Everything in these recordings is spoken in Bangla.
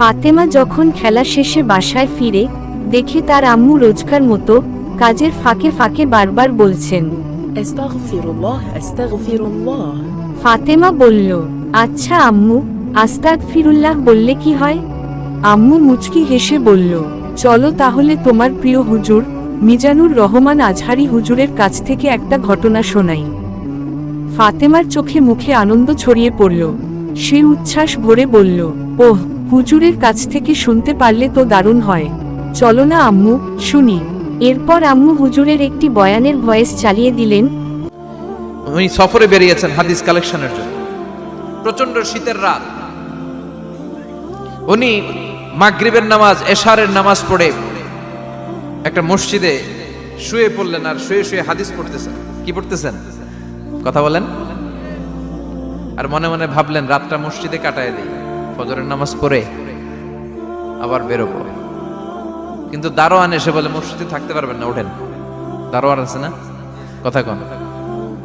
ফাতেমা যখন খেলা শেষে বাসায় ফিরে দেখে তার আম্মু রোজকার মতো কাজের ফাঁকে ফাঁকে বারবার বলছেন ফাতেমা বলল আচ্ছা আম্মু আস্তাক ফিরুল্লাহ বললে কি হয়? আম্মু মুচকি হেসে বলল চলো তাহলে তোমার প্রিয় হুজুর মিজানুর রহমান আজহারি হুজুরের কাছ থেকে একটা ঘটনা শোনাই। ফাতেমার চোখে মুখে আনন্দ ছড়িয়ে পড়ল সে উচ্ছ্বাস ভরে বলল ওহ হুজুরের কাছ থেকে শুনতে পারলে তো দারুণ হয়। চলো না, আম্মু, শুনি। এরপর আম্মু হুজুরের একটি বয়ানের ভয়েস চালিয়ে দিলেন, উনি সফরে বেরিয়েছেন হাদিস কালেকশনের জন্য। প্রচণ্ড শীতের রাত। উনি মাগরিবের নামাজ, এশারের নামাজ পড়ে একটা মসজিদে শুয়ে পড়লেন আর শুয়ে শুয়ে হাদিস পড়তেছেন। কি পড়তেছেন? কথা বলেন। আর মনে মনে ভাবলেন, রাতটা মসজিদে কাটায় দিই। ফজরের নামাজ পড়ে আবার বেরোবো। কিন্তু দারোয়ান এসে বলে, মসজিদে থাকতে পারবেন না, ওঠেন। দারোয়ান আছে না? কথা কন।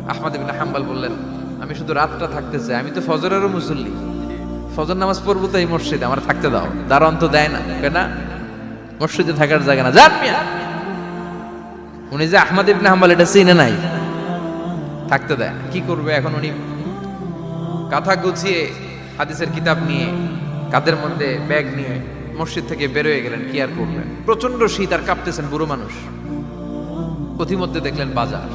আহমদ ইবিন হাম্বাল বললেন, আমি শুধু রাতটা থাকতে চাই। আমি তো ফজরেরও মুসল্লি। ফজর নামাজ পড়ব তো এই মসজিদে, আমার থাকতে দাও। দারোয়ান তো দেয় না কে না? মসজিদে থাকার জায়গা না। যান মিয়া। উনি যে আহমদ ইবনে হাম্বাল, এটা চিনে নাই। থাকতে দেয় কি করবে এখন উনি? কাঁথা গুছিয়ে হাদিসের কিতাব নিয়ে, কাদের মধ্যে ব্যাগ নিয়ে মসজিদ থেকে বেরোয় গেলেন, কি আর করলেন প্রচণ্ড শীত আর কাঁপতেছেন বুড়ো মানুষ। পথিমধ্যে দেখলেন বাজার।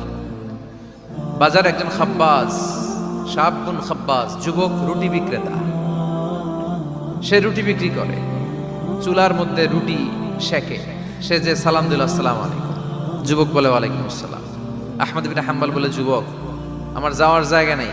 বাজার একজন খাব্বাস সাবগুন খাব্বাস যুবক, রুটি বিক্রেতা। সে রুটি বিক্রি করে। চুলার মধ্যে রুটি শেখে সে যে সালাম দিল আসসালাম আলাইকুম। যুবক বলে, ওয়ালাইকুম আসসালাম। আহমদ বিন হাম্বাল বলে, যুবক, আমার যাওয়ার জায়গা নেই।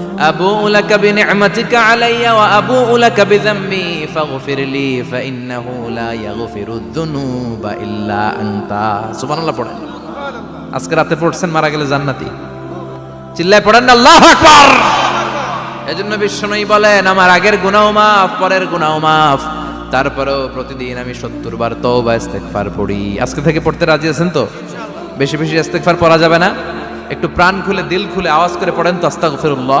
أبوء لك بنعمتك علي وأبوء لك بذنبي فاغفر لي فإنه لا يغفر الذنوب إلا أنت سبحان الله পড়েন আজকে রাতে পড়ছেন মারা গেলে জান্নাতি চিল্লায় পড়েন না আল্লাহু আকবার এজন্য বিশ্বনবী বলেন আমার আগের গুনাহ মাফ পরের গুনাহ মাফ তারপরেও প্রতিদিন আমি সত্তর বার তওবা ইস্তেগফার পড়ি আজকে থেকে পড়তে রাজি আছেন তো বেশি বেশি ইস্তেগফার পড়া যাবে না একটু প্রাণ খুলে দিল খুলে আওয়াজ করে পড়েন তো আস্তাগফিরুল্লাহ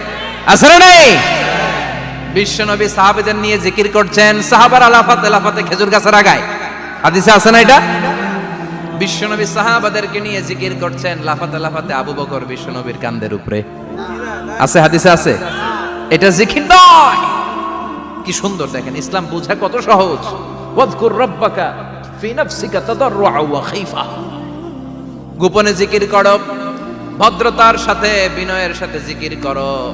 বিশ্বনবী সাহাবেদের নিয়ে জিকির করছেন খেজুর আছে না এটা? বিশ্বনবী সাহাবাদেরকে নিয়ে জিকির করছেন, লাফাতে বিশ্বনবীর উপরে। হাদিসে আছে? এটা কি সুন্দর দেখেন, ইসলাম বোঝা কত সহজ। ওয়া গোপনে জিকির করো, ভদ্রতার সাথে, বিনয়ের সাথে জিকির করো।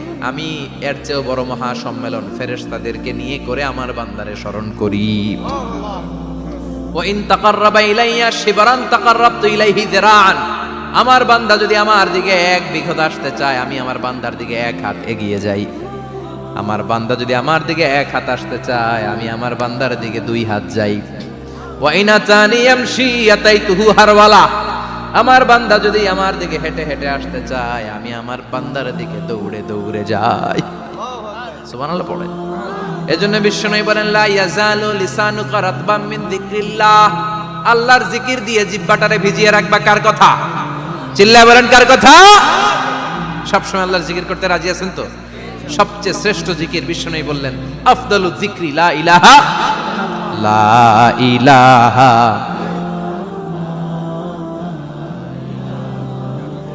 আমি এর চেয়েও বড় মহা সম্মেলন ফেরেশতাদেরকে নিয়ে করে আমার বান্দারে স্মরণ করি। ওয়া ইন তাকাররাবা ইলাইয়া শিবরান তাকাররাবতু ইলাইহি যিরাআন। আমার বান্দা যদি আমার দিকে এক বিঘত আসতে চায়, আমি আমার বান্দার দিকে এক হাত এগিয়ে যাই। আমার বান্দা যদি আমার দিকে এক হাত আসতে চায়, আমি আমার বান্দার দিকে দুই হাত যাই। ওয়া ইনা তানি ইয়ামশি ইয়াতাইতুহু হারওয়ালা। আমার বান্দা যদি আমার দিকে হেঁটে হেঁটে আসতে চায়, আমি আমার বান্দার দিকে দৌড়ে দৌড়ে যাই। সুবহানাল্লাহ পড়ে। এজন্য বিশ্বনবী বলেন, লা ইয়াজালু লিসানুকা রাতবাম মিন যিকরিল্লাহ। আল্লাহর জিকির দিয়ে জিহ্বাটারে ভিজিয়ে রাখবা কার কথা? চিল্লায় বলেন, কার কথা? সবসময় আল্লাহর জিকির করতে রাজি আছেন তো? সবচেয়ে শ্রেষ্ঠ জিকির বিশ্বনবী বললেন, আফদালু যিকরি, লা ইলাহা লা ইলাহা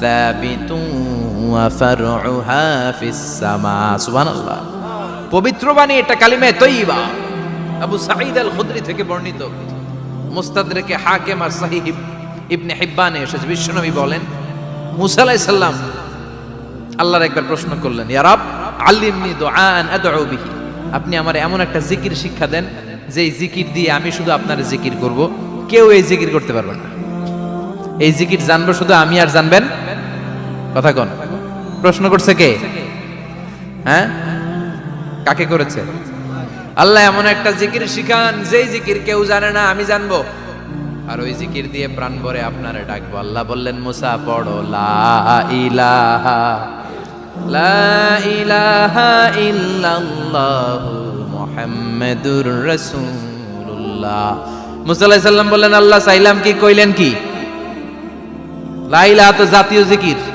ثابت وفرعها في السماء سبحان الله পবিত্র বাণী এটা কালিমে তৈবা আবু সাঈদ আল খুদরি থেকে বর্ণিত মুস্তাদরেকে হাকেম আর সাহিব ইবনে হিব্বানে এসেছে বিশ্বনবী বলেন মুসা আলাইহিস সালাম আল্লাহর একবার প্রশ্ন করলেন ইয়ারাব আল্লিমনি দুআন আদউ বিহি আপনি আমার এমন একটা জিকির শিক্ষা দেন যে এই জিকির দিয়ে আমি শুধু আপনার জিকির করব কেউ এই জিকির করতে পারবে না এই জিকির জানবো শুধু আমি আর জানবেন কথা কোন? প্রশ্ন করছে কে? হ্যাঁ? কাকে করেছে? আল্লাহ এমন একটা জিকির শিখান, যেই জিকির কেউ জানে না, আমি জানব। আর ওই জিকির দিয়ে প্রাণ ভরে আপনারে ডাকবো। আল্লাহ বললেন, মুসা, পড়ো, লা ইলাহা লা ইলাহা ইল্লাল্লাহু মুহাম্মাদুর রাসূলুল্লাহ। মুসা আলাইহিস সালাম বললেন, আল্লাহ চাইলাম কি, কইলেন কি? লা ইলাহা তো জাতীয় জিকির।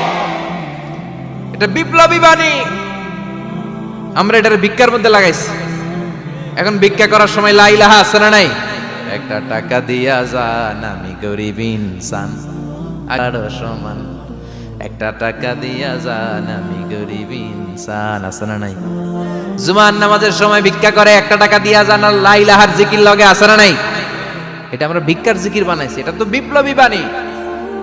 এটা বিপ্লবী বাণী। আমরা এটার ভিক্ষার মধ্যে লাগাইছি। এখন ভিক্ষা করার সময় লা ইলাহা আছে না নাই? একটা টাকা দিয়া যান, আমি গরিব ইনসান। আর সমান, একটা টাকা দিয়া যান, আমি গরিব ইনসান। আছে না নাই? জুমার নামাজের সময় ভিক্ষা করে একটা টাকা দিয়া যান, আর লা ইলাহার জিকির লগে আছে না নাই? এটা আমরা ভিক্ষার জিকির বানাইছি। এটা তো বিপ্লবী বাণী।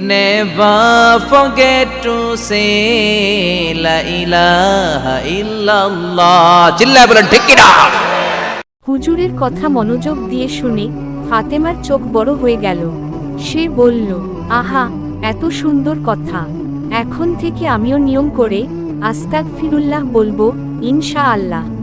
Never forget to say, La ilaha illallah. হুজুরের কথা মনোযোগ দিয়ে শুনে ফাতেমার চোখ বড় হয়ে গেল। সে বলল, আহা, এত সুন্দর কথা। এখন থেকে আমিও নিয়ম করে আস্তাক ফিরুল্লাহ বলব ইনশা আল্লাহ